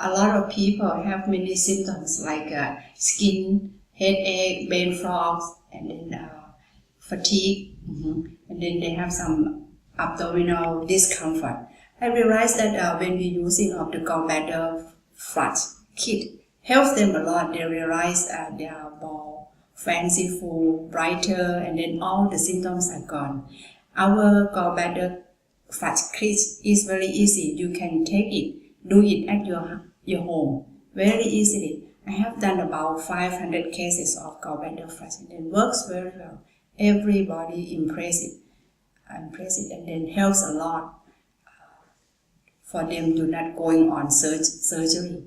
a lot of people have many symptoms like uh, skin, headache, brain fog, and then uh, fatigue, Mhm. and then they have some abdominal discomfort. I realized that uh, when we using of the gallbladder flush kit, helps them a lot. They realize uh, they are more fanciful, brighter, and then all the symptoms are gone. Our gallbladder flush kit is very easy. You can take it, do it at your your home very easily. I have done about 500 cases of gallbladder flush, and it works very well. Everybody impressive, impressive, and then helps a lot uh, for them to not going on surg- surgery.